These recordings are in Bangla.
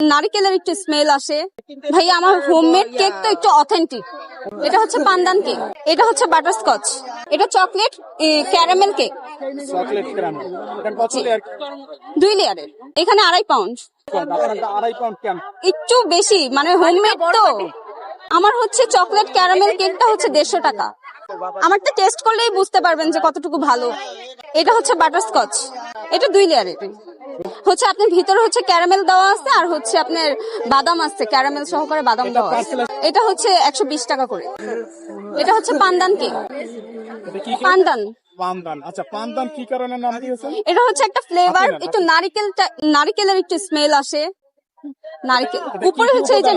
নারিকেলের একটু স্মেল আসে। ভাই আমার হোমমেড কেক তো একটু অথেন্টিক এটা হচ্ছে পান্দান কেক এটা হচ্ছে বাটারস্কচ এটা চকলেট ক্যারামেল কেক দুই লেয়ারের এখানে আড়াই পাউন্ড একটু বেশি মানে হোমমেড তো। আমার হচ্ছে চকলেট ক্যারামেল কেকটা হচ্ছে দেড়শো টাকা। আমারটা টেস্ট করলেই বুঝতে পারবেন যে কতটুকু ভালো। এটা হচ্ছে বাটারস্কচ এটা দুই লেয়ারের হচ্ছে আপনার ভিতরে হচ্ছে ক্যারামেল দেওয়া আছে আর হচ্ছে আপনার বাদাম আছে। ক্যারামেল সহকারে বাদাম দেওয়া আছে। এটা হচ্ছে একশো বিশ টাকা করে। এটা হচ্ছে পান্দান কেক। কি পান্দান। পানদান। আচ্ছা পানদান কি কারণে নাম দিয়েছেন? এটা হচ্ছে একটা ফ্লেভার একটু নারিকেলটা নারিকেলের একটু স্মেল আসে। নারিকেল উপরে হচ্ছে এই যে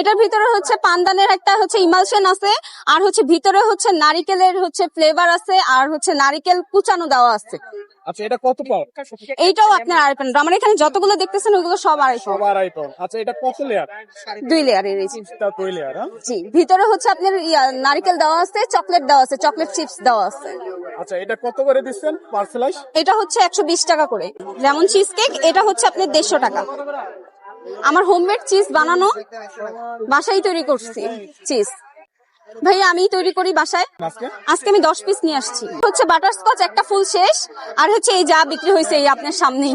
এটার ভিতরে হচ্ছে পান্দানের একটা হচ্ছে ইমালশন আছে আর হচ্ছে ভিতরে হচ্ছে নারিকেলের হচ্ছে ফ্লেভার আছে আর হচ্ছে নারিকেল কুচানো দেওয়া আছে। আচ্ছা এটা কত পাউন্ড? এইটাও আপনার আড়াই পাউন্ড। আমার এখানে যতগুলো দেখতেছেন ওগুলো সব আড়াই সব আড়াই পাউন্ড। আচ্ছা এটা কত লেয়ার দুই লেয়ারের এই যে। দুই লেয়ার হ্যাঁ? জি ভিতরে হচ্ছে আপনার নারিকেল দেওয়া আছে চকলেট দেওয়া আছে চকলেট চিপস দেওয়া আছে। আচ্ছা এটা কত করে দিচ্ছেন পার্সেলাইজ এটা হচ্ছে একশো বিশ টাকা করে। যেমন চিজ কেক এটা হচ্ছে আপনার দেড়শো টাকা। আমার হোমমেড চিজ বানানো বাসায় তৈরি করছি চিজ ভাই আমি তৈরি করি বাসায়। আজকে? আজকে আমি দশ পিস নিয়ে আসছি। হচ্ছে বাটারস্কচ একটা ফুল শেষ। আর হচ্ছে এই যা বিক্রি হয়েছে এই আপনার সামনেই।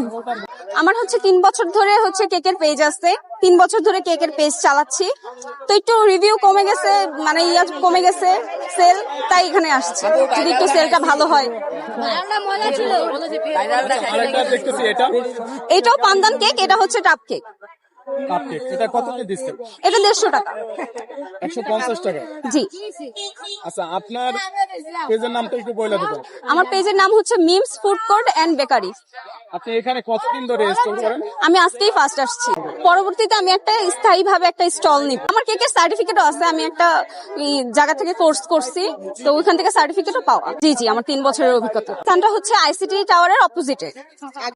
আমার হচ্ছে তিন বছর ধরে হচ্ছে কেকের পেজ আছে। তিন বছর ধরে কেকের পেজ চালাচ্ছি। তো একটু রিভিউ কমে গেছে মানে ইয়া কমে গেছে সেল তাই এখানে আসছে। যদি একটু সেলটা ভালো হয়। আরেকটা দেখতেছি এটা? এটাও পান্দান কেক এটা হচ্ছে টাপ কেক কাপ কেক। এটা কত করে দিচ্ছেন এটা দেড়শো টাকা। একশো পঞ্চাশ টাকা? জি। আচ্ছা আপনার পেজের নামটা একটু বলে দেবেন। আমার পেজের নাম হচ্ছে Mims food court and bakery. আপনি এখানে কতদিন ধরে স্টোর করেন? আমি আজকেই ফার্স্ট আসছি। পরবর্তীতে আমি একটা স্থায়ী ভাবে একটা স্টল নিব। আমার কেকের সার্টিফিকেটও আছে আমি একটা জায়গা থেকে কোর্স করছি তো ওইখান থেকে সার্টিফিকেটও পাওয়া। জি জি আমার তিন বছরের অভিজ্ঞতা। স্থানটা হচ্ছে আইসিটি টাওয়ারের অপোজিটে